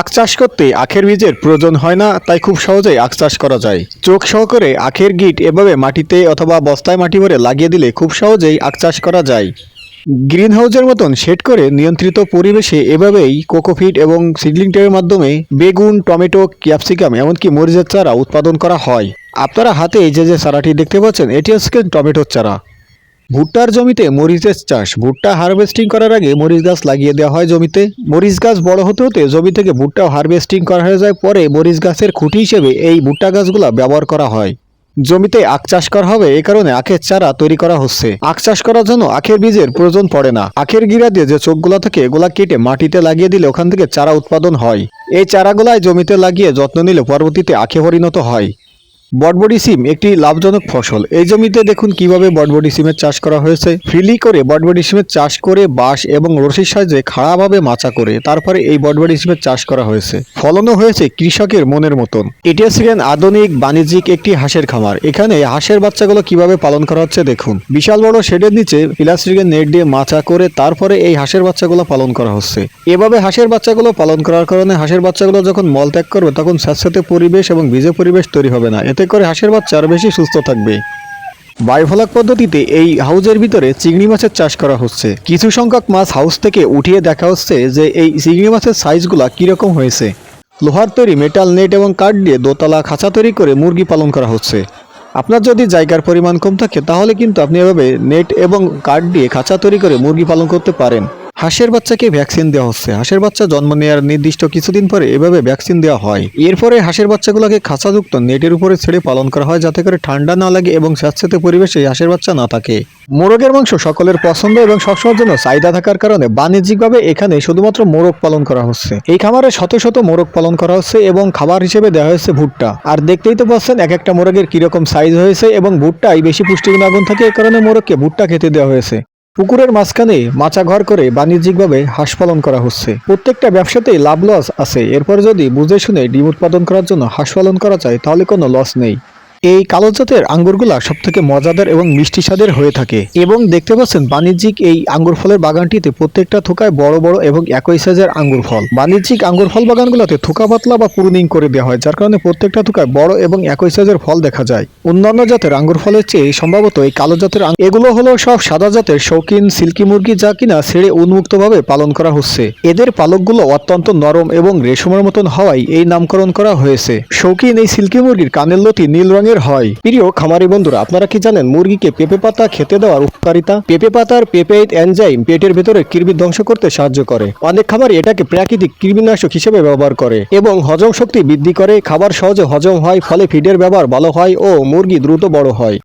আখ চাষ করতে আখের বীজের প্রয়োজন হয় না, তাই খুব সহজেই আখ চাষ করা যায়। চোখ সহকারে আখের গিট এভাবে মাটিতে অথবা বস্তায় মাটি ভরে লাগিয়ে দিলে খুব সহজেই আখ চাষ করা যায়। গ্রিন হাউসের মতন সেট করে নিয়ন্ত্রিত পরিবেশে এভাবেই কোকোফিট এবং সিডলিং ট্রের মাধ্যমে বেগুন, টমেটো, ক্যাপসিকাম এমনকি মরিচের চারা উৎপাদন করা হয়। আপনারা হাতে এই যে যে চারাটি দেখতে পাচ্ছেন, এটি হচ্ছে টমেটোর চারা। ভুট্টার জমিতে মরিচের চাষ। ভুট্টা হারভেস্টিং করার আগে মরিচ গাছ লাগিয়ে দেওয়া হয় জমিতে। মরিচ গাছ বড় হতে হতে জমি থেকে ভুট্টা হারভেস্টিং করা হয়ে যায় পরে মরিচ গাছের খুঁটি হিসেবে এই ভুট্টা গাছগুলো ব্যবহার করা হয়। জমিতে আখ চাষ করা হবে এই কারণে আখের চারা তৈরি করা হচ্ছে। আখ চাষ করার জন্য আখের বীজের প্রয়োজন পড়ে না। আখের গিরা দিয়ে যে চোখগুলো থাকে এগুলা কেটে মাটিতে লাগিয়ে দিলে ওখান থেকে চারা উৎপাদন হয়। এই চারাগুলাই জমিতে লাগিয়ে যত্ন নিলে পরবর্তীতে আখে পরিণত হয়। বটবডি সিম একটি লাভজনক ফসল। এই জমিতে দেখুন কীভাবে বটবডি সিমের চাষ করা হয়েছে। ফ্রিলি করে বটবডি সিমের চাষ করে বাঁশ এবং রশির সাহায্যে খাড়াভাবে মাচা করে তারপরে এই বটবডি সিমের চাষ করা হয়েছে। ফলনও হয়েছে কৃষকের মনের মতন। এটি হচ্ছে আধুনিক বাণিজ্যিক একটি হাঁসের খামার। এখানে হাঁসের বাচ্চাগুলো কীভাবে পালন করা হচ্ছে দেখুন। বিশাল বড় শেডের নিচে প্লাস্টিকের নেট দিয়ে মাচা করে তারপরে এই হাঁসের বাচ্চাগুলো পালন করা হচ্ছে। এভাবে হাঁসের বাচ্চাগুলো পালন করার কারণে হাঁসের বাচ্চাগুলো যখন মল ত্যাগ করবে তখন স্যাঁতস্যাঁতে পরিবেশ এবং ভিজে পরিবেশ তৈরি হবে না। এতে করে হাঁসের বাচ্চা আরও বেশি সুস্থ থাকবে। বায়োফ্লাক পদ্ধতিতে এই হাউজের ভিতরে চিংড়ি মাছের চাষ করা হচ্ছে। কিছু সংখ্যক মাছ হাউস থেকে উঠিয়ে দেখা হচ্ছে যে এই চিংড়ি মাছের সাইজগুলা কীরকম হয়েছে। লোহার তৈরি মেটাল নেট এবং কাঠ দিয়ে দোতলা খাঁচা তৈরি করে মুরগি পালন করা হচ্ছে। আপনার যদি জায়গার পরিমাণ কম থাকে, তাহলে কিন্তু আপনি এভাবে নেট এবং কাঠ দিয়ে খাঁচা তৈরি করে মুরগি পালন করতে পারেন। হাঁসের বাচ্চাকে ভ্যাকসিন দেওয়া হচ্ছে। হাঁসের বাচ্চা জন্ম নেওয়ার নির্দিষ্ট কিছুদিন পরে এভাবে ভ্যাকসিন দেওয়া হয়। এরপরে হাঁসের বাচ্চাগুলোকে খাঁচাযুক্ত নেটের উপরে ছেড়ে পালন করা হয় যাতে করে ঠান্ডা না লাগে এবং স্যাঁতস্যাঁতে পরিবেশে হাঁসের বাচ্চা না থাকে। মোরগের মাংস সকলের পছন্দ এবং সবসময়ের জন্য চাহিদা থাকার কারণে বাণিজ্যিকভাবে এখানে শুধুমাত্র মোরগ পালন করা হচ্ছে। এই খামারে শত শত মোরগ পালন করা হচ্ছে এবং খাবার হিসেবে দেওয়া হয়েছে ভুট্টা। আর দেখতেই তো পাচ্ছেন এক একটা মোরগের কীরকম সাইজ হয়েছে এবং ভুট্টাই বেশি পুষ্টিগুণ আগুন থাকে এই কারণে মোরগকে ভুট্টা খেতে দেওয়া হয়েছে। পুকুরের মাঝখানে মাচা ঘর করে বাণিজ্যিকভাবে হাঁস পালন করা হচ্ছে। প্রত্যেকটা ব্যবসাতেই লাভ লস আছে। এরপর যদি বুঝে শুনে ডিম উৎপাদন করার জন্য হাঁস পালন করা যায়, তাহলে কোনো লস নেই। এই কালো জাতের আঙ্গুরগুলা সব থেকে মজাদার এবং মিষ্টি স্বাদের হয়ে থাকে। এবং দেখতে পাচ্ছেন, বাণিজ্যিক এই আঙ্গুর ফলের বাগানটিতে প্রত্যেকটা থোকায় বড় বড় এবং একই সাইজের আঙ্গুর ফল। বাণিজ্যিক আঙ্গুর ফল বাগানগুলোতে থোকা পাতলা বা পুরুনিং করে দেওয়া হয়, যার কারণে প্রত্যেকটা থোকায় বড় এবং একই সাইজের ফল দেখা যায়। অন্যান্য জাতের আঙ্গুর ফলের চেয়ে সম্ভবত এই কালো জাতের এগুলো হলো সব সাদা জাতের শৌখিন সিল্কি মুরগি যা কিনা ছেড়ে উন্মুক্তভাবে পালন করা হচ্ছে। এদের পালকগুলো অত্যন্ত নরম এবং রেশমের মতন হওয়ায় এই নামকরণ করা হয়েছে। শৌখিন এই সিল্কি মুরগির কানের লতি নীল রঙের হয়। প্রিয় খামারি বন্ধুরা, আপনারা কি জানেন মুরগিকে পেঁপে পাতা খেতে দেওয়ার উপকারিতা? পেঁপে পাতার পেঁপে এনজাইম পেটের ভেতরে কৃমি ধ্বংস করতে সাহায্য করে। অনেক খামারি এটাকে প্রাকৃতিক কৃমিনাশক হিসেবে ব্যবহার করে এবং হজম শক্তি বৃদ্ধি করে। খাবার সহজে হজম হয়, ফলে ফিডের ব্যবহার ভালো হয় ও মুরগি দ্রুত বড় হয়।